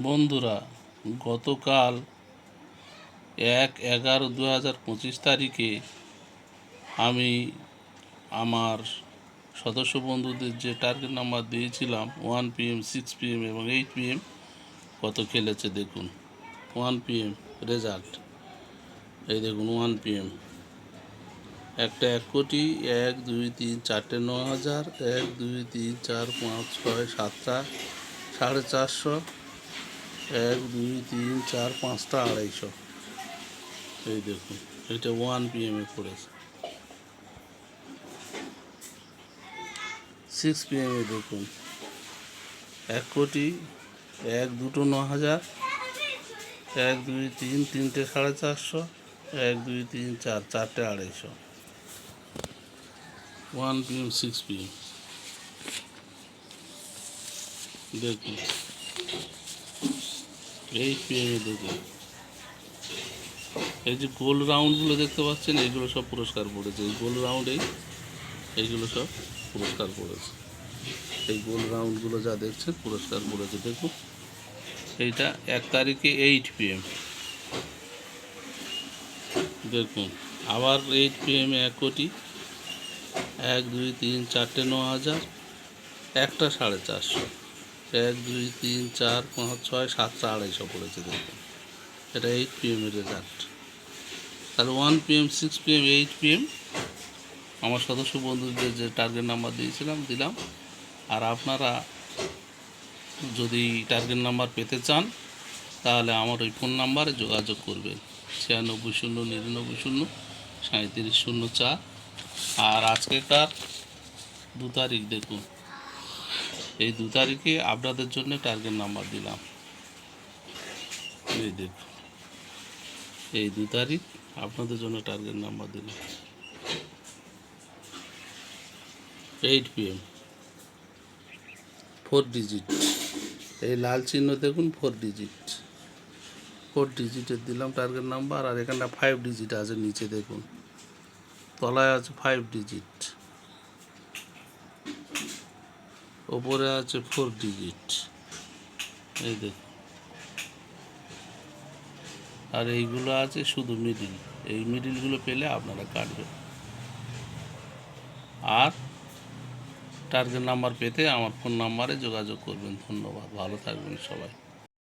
বন্ধুরা, গতকাল এক এগারো দু হাজার পঁচিশ তারিখে আমি আমার সদস্য বন্ধুদের যে টার্গেট নাম্বার দিয়েছিলাম ওয়ান পিএম সিক্স পিএম এবং এইট পিএম কত খেলেছে দেখুন। ওয়ান পিএম রেজাল্ট এই দেখুন ওয়ান পিএম একটা এক কোটি, এক, দুই, তিন, চারটে ন হাজার, এক, দুই, তিন, চার, পাঁচ, ছয়, সাতটা, সাড়ে চারশো এক, দুই, তিন, চার, পাঁচটা আড়াইশো। এই দেখুন, এটা ওয়ান পি পিএমে পড়েছে সিক্স পি পিএমে দেখুন, এক কোটি, এক দুটো ন হাজার, এক, দুই, তিন, তিনটে সাড়ে চারশো, এক, দুই, তিন, চার, চারটে আড়াইশো। ওয়ান পিএম সিক্স পিএম দেখুন। এইট পিএমে দেখুন এই যে গোল রাউন্ডগুলো দেখতে পাচ্ছেন, এইগুলো সব পুরস্কার পড়েছে। এই গোল রাউন্ডেই এইগুলো সব পুরস্কার পড়েছে। এই গোল রাউন্ডগুলো যা দেখছেন, পুরস্কার পড়েছে। দেখুন, এইটা এক তারিখে এইট পিএম দেখুন, আবার এইট পিএমে এক কোটি। এক, দুই, তিন, চারটে ন হাজার। একটা সাড়ে চারশো। এক, দুই, তিন, চার, পাঁচ, ছয় সাতটা আড়াইশো পড়েছে দেখুন। এটা এইট পি পিএমের রেজাল্ট তাহলে one PM six PM eight PM আমার সদস্য বন্ধুদের যে টার্গেট নাম্বার দিয়েছিলাম, দিলাম। আর আপনারা যদি টার্গেট নাম্বার পেতে চান, তাহলে আমার ওই ফোন নাম্বারে যোগাযোগ করবেন। ছিয়ানব্বই শূন্য, নিরানব্বই শূন্য সাঁত্রিশ শূন্য চার। আর আজকেকার দু তারিখ দেখুন। এই দু তারিখে আপনাদের জন্য টার্গেট নাম্বার দিলাম। এই দেখুন এই দু তারিখ আপনাদের জন্য টার্গেট নাম্বার দিলাম। এইট পিএম ফোর ডিজিট এই লাল চিহ্ন দেখুন ফোর ডিজিট ফোর ডিজিটের দিলাম টার্গেট নাম্বার আর এখানটা ফাইভ ডিজিট আছে নিচে দেখুন। তলায় আছে ফাইভ ডিজিট ওপরে আছে ফোর ডিজিট এই দেখুন আর এইগুলো আছে শুধু মিডিল এই মিডিলগুলো পেলে আপনারা কাটবেন। আর টার্গেট নাম্বার পেতে আমার ফোন নাম্বারে যোগাযোগ করবেন। ধন্যবাদ। ভালো থাকবেন সবাই।